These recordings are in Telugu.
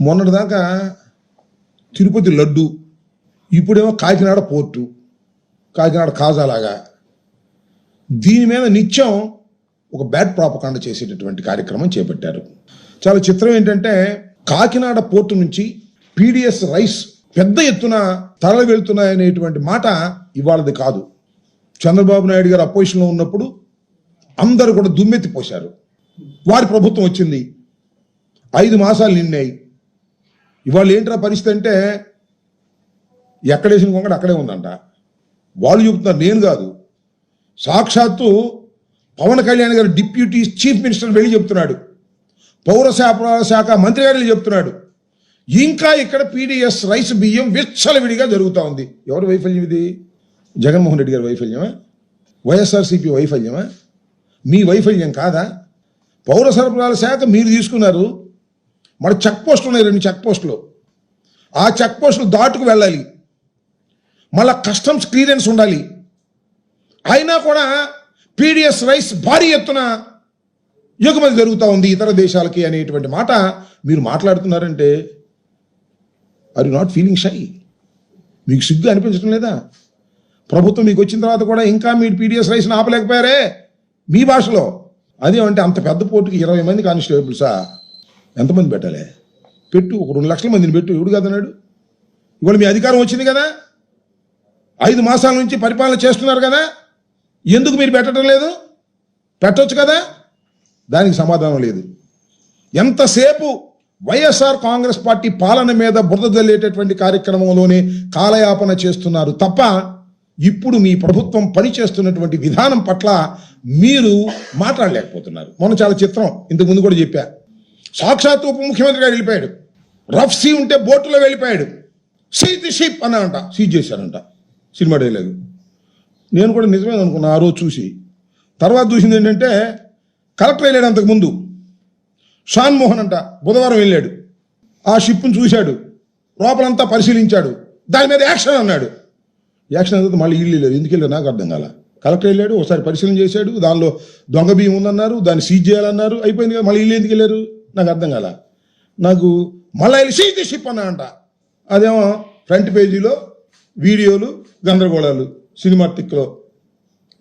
మొన్నటిదాకా తిరుపతి లడ్డు ఇప్పుడేమో కాకినాడ పోర్టు కాకినాడ కాజాలాగా దీని మీద నిత్యం ఒక బ్యాడ్ ప్రాపకాండ చేసేటటువంటి కార్యక్రమం చేపట్టారు. చాలా చిత్రం ఏంటంటే కాకినాడ పోర్టు నుంచి పీడిఎస్ రైస్ పెద్ద ఎత్తున తరలి వెళ్తున్నాయనేటువంటి మాట ఇవాళది కాదు. చంద్రబాబు నాయుడు గారు అపోజిషన్లో ఉన్నప్పుడు అందరూ కూడా దుమ్మెత్తి పోశారు వారి ప్రభుత్వం వచ్చింది. ఐదు మాసాలు నిన్నాయి ఇవాళ ఏంట్రా పరిస్థితి అంటే ఎక్కడేసిన కొంగడు అక్కడే ఉందంట. వాళ్ళు చెబుతున్నారు నేను కాదు. సాక్షాత్తు పవన్ కళ్యాణ్ గారు డిప్యూటీ చీఫ్ మినిస్టర్ వెళ్ళి చెప్తున్నాడు. పౌర సరఫరాల శాఖ మంత్రి గారు వెళ్ళి చెప్తున్నాడు. ఇంకా ఇక్కడ పీడిఎస్ రైస్ బియ్యం విచ్చలవిడిగా జరుగుతూ ఉంది. ఎవరి వైఫల్యం ఇది? జగన్మోహన్ రెడ్డి గారి వైఫల్యమా? వైఎస్ఆర్సీపీ వైఫల్యమా? మీ వైఫల్యం కాదా? పౌర సరఫరాల శాఖ మీరు తీసుకున్నారు. మన చెక్ పోస్టులు ఉన్నాయి రెండు చెక్ పోస్టులు. ఆ చెక్ పోస్టులు దాటుకు వెళ్ళాలి. మళ్ళా కస్టమ్స్ క్లియరెన్స్ ఉండాలి. అయినా కూడా పీడిఎస్ రైస్ భారీ ఎత్తున ఎగుమతి జరుగుతూ ఉంది ఇతర దేశాలకి అనేటువంటి మాట మీరు మాట్లాడుతున్నారంటే are you not feeling shy మీకు సిగ్గు అనిపించడం లేదా? ప్రభుత్వం మీకు వచ్చిన తర్వాత కూడా ఇంకా మీరు పీడిఎస్ రైస్ని ఆపలేకపోయారే మీ భాషలో. అదేమంటే అంత పెద్ద పోటుకి ఇరవై మంది కానిస్టేబుల్సా? ఎంతమంది పెట్టాలి? పెట్టు ఒక రెండు లక్షల మందిని పెట్టు ఎవడు కదన్నాడు ఇవాళ మీ అధికారం వచ్చింది కదా? ఐదు మాసాల నుంచి పరిపాలన చేస్తున్నారు కదా? ఎందుకు మీరు పెట్టడం లేదు? పెట్టవచ్చు కదా? దానికి సమాధానం లేదు. ఎంతసేపు వైఎస్ఆర్ కాంగ్రెస్ పార్టీ పాలన మీద బురద జల్లేటటువంటి కార్యక్రమంలోనే కాలయాపన చేస్తున్నారు తప్ప ఇప్పుడు మీ ప్రభుత్వం పనిచేస్తున్నటువంటి విధానం పట్ల మీరు మాట్లాడలేకపోతున్నారు. మొన్న చాలా చిత్రం ఇంతకుముందు కూడా చెప్పా. సాక్షాత్ ఉప ముఖ్యమంత్రిగా వెళ్ళిపోయాడు. రఫ్ సీ ఉంటే బోట్లో వెళ్ళిపోయాడు. సీ ది షిప్ అన్నాడంట. సీజ్ చేశారంట సినిమా డైలాగ్. నేను కూడా నిజమే అనుకున్నా ఆ రోజు చూసి. తర్వాత చూసింది ఏంటంటే కలెక్టర్ వెళ్ళాడు అంతకు ముందు. షాన్ మోహన్ అంట. బుధవారం వెళ్ళాడు. ఆ షిప్ను చూశాడు. లోపలంతా పరిశీలించాడు. దాని మీద యాక్షన్ అన్నాడు. యాక్షన్ అనేది మళ్ళీ ఇల్లు లేదు. ఎందుకు వెళ్ళారు నాకు అర్థం కాల. కలెక్టర్ వెళ్ళాడు ఒకసారి పరిశీలన చేశాడు. దానిలో దొంగ బియ్యం ఉందన్నారు. దాన్ని సీజ్ చేయాలన్నారు. అయిపోయింది కదా మళ్ళీ ఇల్లు ఎందుకు వెళ్ళారు? నాకు అర్థం కాల. నాకు మళ్ళీ వెళ్ళి సీజ్ షిప్ అన్న అంట. అదేమో ఫ్రంట్ పేజీలో వీడియోలు గందరగోళాలు సినిమాటిక్లో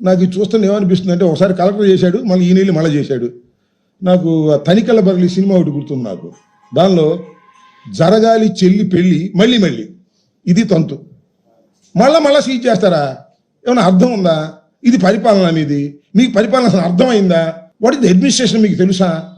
నాకు ఇది చూస్తుంటే ఏమనిపిస్తుంది అంటే ఒకసారి కలెక్టర్ చేశాడు మళ్ళీ ఈ నీళ్ళు మళ్ళీ చేశాడు. నాకు తనికల బరలి సినిమా ఒకటి గుర్తుంది నాకు. దానిలో జరగాలి చెల్లి పెళ్ళి మళ్ళీ మళ్ళీ. ఇది తంతు. మళ్ళా మళ్ళా సీజ్ చేస్తారా? ఏమైనా అర్థం ఉందా? ఇది పరిపాలన మీది. మీకు పరిపాలన అసలు అర్థమైందా? వాటి ద అడ్మినిస్ట్రేషన్ మీకు తెలుసా?